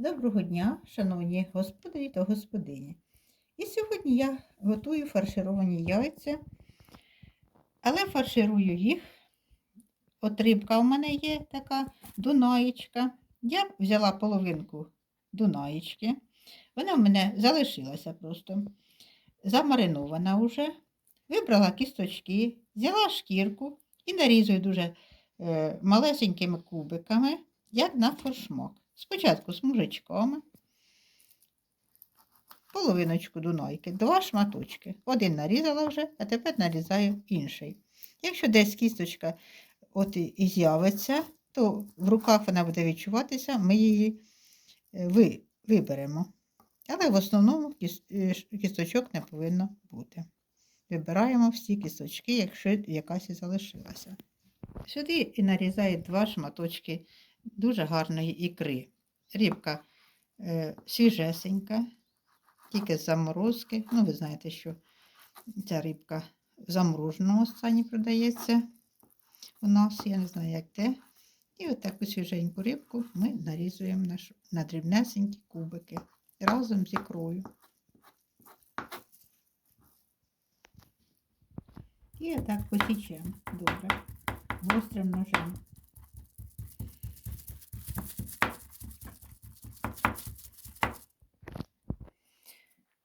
Доброго дня, шановні господарі та господині. І сьогодні я готую фаршировані яйця, але фарширую їх. От рибка у мене є така дунаєчка. Я взяла половинку дунаєчки. Вона в мене залишилася просто замаринована вже. Вибрала кісточки, взяла шкірку і нарізую дуже е, малесенькими кубиками, як на форшмак. Спочатку з мужичками, половиночку дунайки, два шматочки. Один нарізала вже, а тепер нарізаю інший. Якщо десь кісточка от і з'явиться, то в руках вона буде відчуватися, ми її е, ви, виберемо. Але в основному е, кісточок не повинно бути. Вибираємо всі кісточки, якщо якась і залишилася. Сюди і нарізаю два шматочки дуже гарної ікри. Рибка е, свіжесенька, тільки з заморозки. Ну, ви знаєте, що ця рибка в замороженому стані продається у нас, я не знаю, як де. І от таку свіженьку рибку ми нарізуємо на, на дрібнесенькі кубики разом з ікрою. І отак посічемо добре, гострим ножем.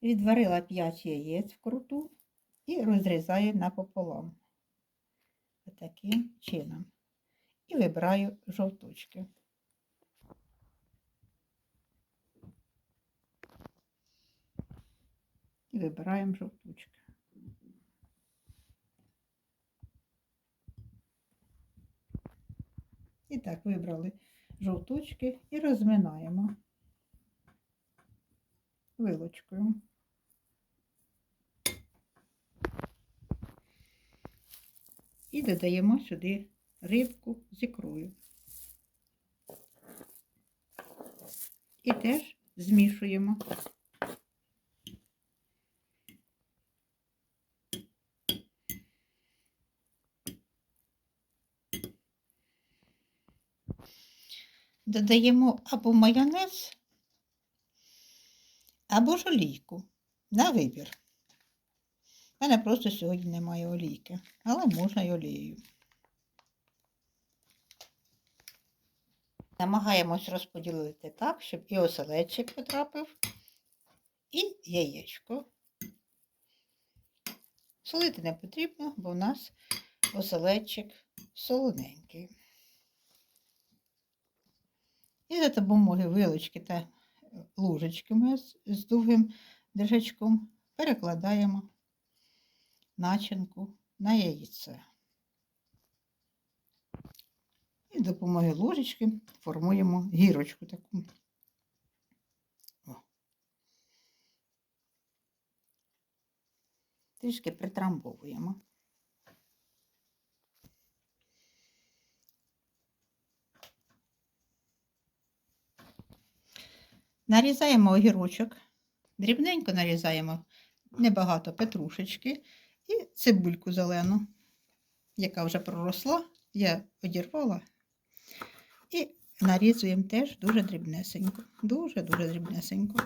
Відварила 5 яєць вкруту і розрізаю напополам. Таким чином. І вибираю жовточки. І вибираємо жовточки. І так, вибрали жовточки і розминаємо вилочкою. І додаємо сюди рибку з ікрою. І теж змішуємо. Додаємо або майонез, або ж олійку на вибір. У мене просто сьогодні немає олійки, але можна й олією. Намагаємось розподілити так, щоб і оселедчик потрапив, і яєчко. Солити не потрібно, бо у нас оселедчик солоненький. І за допомогою вилочки та ложечки ми з довгим держачком перекладаємо начинку на яйце. І з допомогою ложечки формуємо гірочку таку. Трішки притрамбовуємо. Нарізаємо огірочок, дрібненько нарізаємо небагато петрушечки і цибульку зелену, яка вже проросла, я одірвала. І нарізуємо теж дуже дрібнесенько. Дуже-дуже дрібнесенько.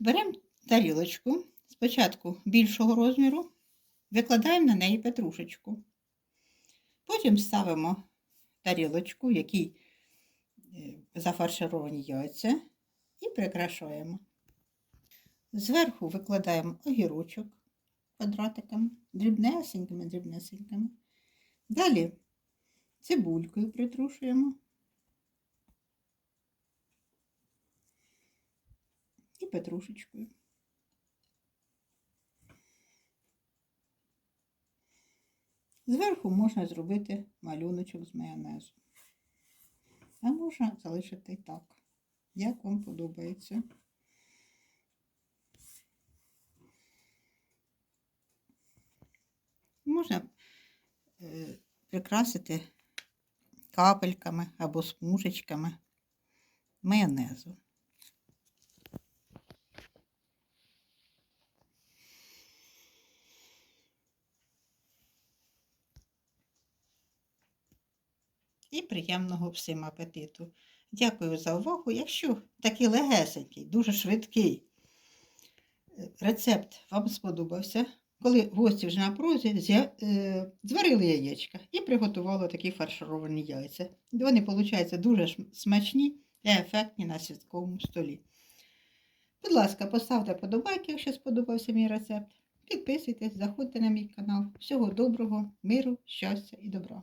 Беремо тарілочку, спочатку більшого розміру, викладаємо на неї петрушечку. Потім ставимо тарілочку, в якій е, зафаршировані яйця, і прикрашаємо. Зверху викладаємо огірочок квадратиками, дрібнесенькими, дрібнесенькими. Далі цибулькою притрушуємо. І петрушечкою. Зверху можна зробити малюночок з майонезу. А можна залишити так, як вам подобається. Можна е, прикрасити капельками або смужечками майонезу. І приємного всім апетиту. Дякую за увагу. Якщо такий легесенький, дуже швидкий е, рецепт вам сподобався, коли гості вже на прозі е, зварили яєчка і приготували такі фаршировані яйця. Вони, виходять, дуже смачні і ефектні на святковому столі. Будь ласка, поставте подобайки, якщо сподобався мій рецепт. Підписуйтесь, заходьте на мій канал. Всього доброго, миру, щастя і добра.